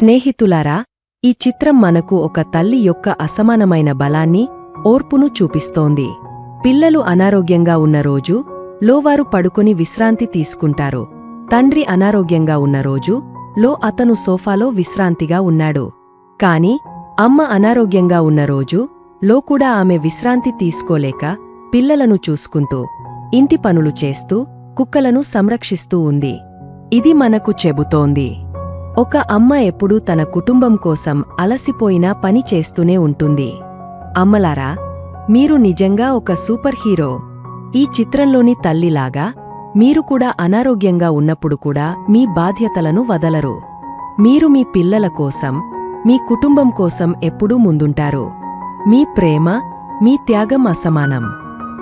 స్నేహితులారా ఈ చిత్రం మనకు ఒక తల్లి యొక్క అసమానమైన బలాన్ని ఓర్పును చూపిస్తోంది. పిల్లలు అనారోగ్యంగా ఉన్న రోజు లోవారు పడుకుని విశ్రాంతి తీసుకుంటారు. తండ్రి అనారోగ్యంగా ఉన్న రోజు లో అతను సోఫాలో విశ్రాంతిగా ఉన్నాడు. కాని అమ్మ అనారోగ్యంగా ఉన్న రోజు లో కూడా ఆమె విశ్రాంతి తీసుకోలేక పిల్లలను చూసుకుంటూ ఇంటి పనులు చేస్తూ కుక్కలను సంరక్షిస్తూ ఉంది. ఇది మనకు చెబుతోంది. ఒక అమ్మ ఎప్పుడూ తన కుటుంబం కోసం అలసిపోయినా పని చేస్తూనే ఉంటుంది. అమ్మలారా మీరు నిజంగా ఒక సూపర్ హీరో ఈ చిత్రంలోని తల్లిలాగా మీరు కూడా అనారోగ్యంగా ఉన్నప్పుడు కూడా మీ బాధ్యతలను వదలరు. మీరు మీ పిల్లల కోసం మీ కుటుంబం కోసం ఎప్పుడూ ముందుంటారు. మీ ప్రేమ మీ త్యాగం అసమానం.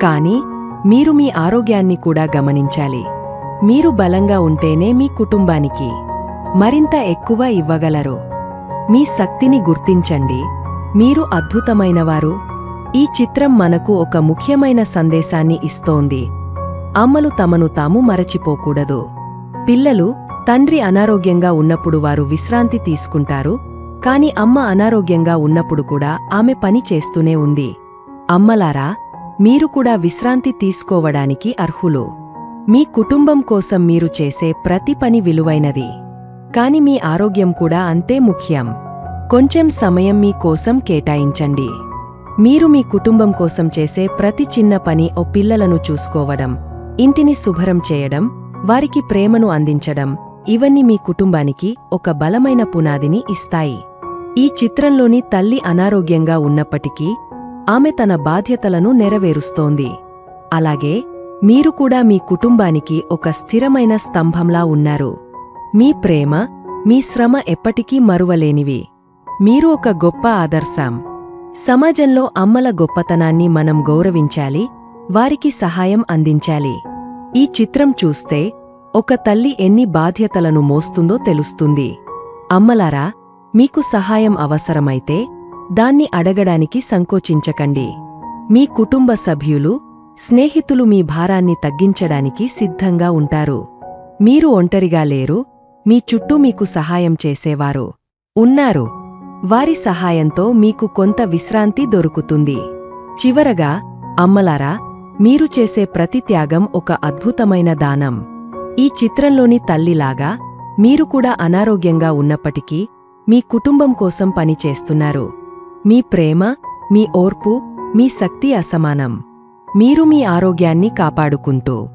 కాని మీరు మీ ఆరోగ్యాన్ని కూడా గమనించాలి. మీరు బలంగా ఉంటేనే మీ కుటుంబానికి. మరింత ఎక్కువ ఇవ్వగలరు. మీ శక్తిని గుర్తించండి. మీరు అద్భుతమైనవారు. ఈ చిత్రం మనకు ఒక ముఖ్యమైన సందేశాన్ని ఇస్తోంది. అమ్మలు తమను తాము మరచిపోకూడదు. పిల్లలు తండ్రి అనారోగ్యంగా ఉన్నప్పుడు వారు విశ్రాంతి తీసుకుంటారు. కాని అమ్మ అనారోగ్యంగా ఉన్నప్పుడు కూడా ఆమె పని చేస్తూనే ఉంది. అమ్మలారా మీరు కూడా విశ్రాంతి తీసుకోవడానికి అర్హులు. మీ కుటుంబం కోసం మీరు చేసే ప్రతి పని విలువైనది. కాని మీ ఆరోగ్యం కూడా అంతే ముఖ్యం. కొంచెం సమయం మీ కోసం కేటాయించండి. మీరు మీ కుటుంబం కోసం చేసే ప్రతి చిన్న పని ఓ పిల్లలను చూసుకోవడం ఇంటిని శుభ్రం చేయడం వారికి ప్రేమను అందించడం ఇవన్నీ మీ కుటుంబానికి ఒక బలమైన పునాదిని ఇస్తాయి. ఈ చిత్రంలోని తల్లి అనారోగ్యంగా ఉన్నప్పటికీ ఆమె తన బాధ్యతలను నెరవేరుస్తోంది. అలాగే మీరు కూడా మీ కుటుంబానికి ఒక స్థిరమైన స్తంభంలా ఉన్నారు. మీ ప్రేమ మీ శ్రమ ఎప్పటికీ మరువలేనివి. మీరు ఒక గొప్ప ఆదర్శం. సమాజంలో అమ్మల గొప్పతనాన్ని మనం గౌరవించాలి వారికి సహాయం అందించాలి. ఈ చిత్రం చూస్తే ఒక తల్లి ఎన్ని బాధ్యతలను మోస్తుందో తెలుస్తుంది. అమ్మలారా మీకు సహాయం అవసరమైతే దాన్ని అడగడానికి సంకోచించకండి. మీ కుటుంబ సభ్యులు స్నేహితులు మీ భారాన్ని తగ్గించడానికి సిద్ధంగా ఉంటారు. మీరు ఒంటరిగా లేరు మీ చుట్టూ మీకు సహాయం చేసేవారు. ఉన్నారు. వారి సహాయంతో మీకు కొంత విశ్రాంతి దొరుకుతుంది. చివరగా అమ్మలారా మీరు చేసే ప్రతి త్యాగం ఒక అద్భుతమైన దానం. ఈ చిత్రంలోని తల్లిలాగా మీరు కూడా అనారోగ్యంగా ఉన్నప్పటికీ మీ కుటుంబం కోసం పనిచేస్తున్నారు మీ ప్రేమ మీ ఓర్పు మీ శక్తి అసమానం. మీరు మీ ఆరోగ్యాన్ని కాపాడుకుంటూ.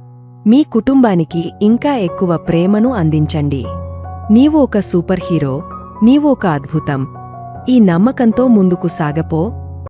మీ కుటుంబానికి ఇంకా ఎక్కువ ప్రేమను అందించండి. నీవు ఒక సూపర్ హీరో నీవు ఒక అద్భుతం. ఈ నమ్మకంతో ముందుకు సాగపో.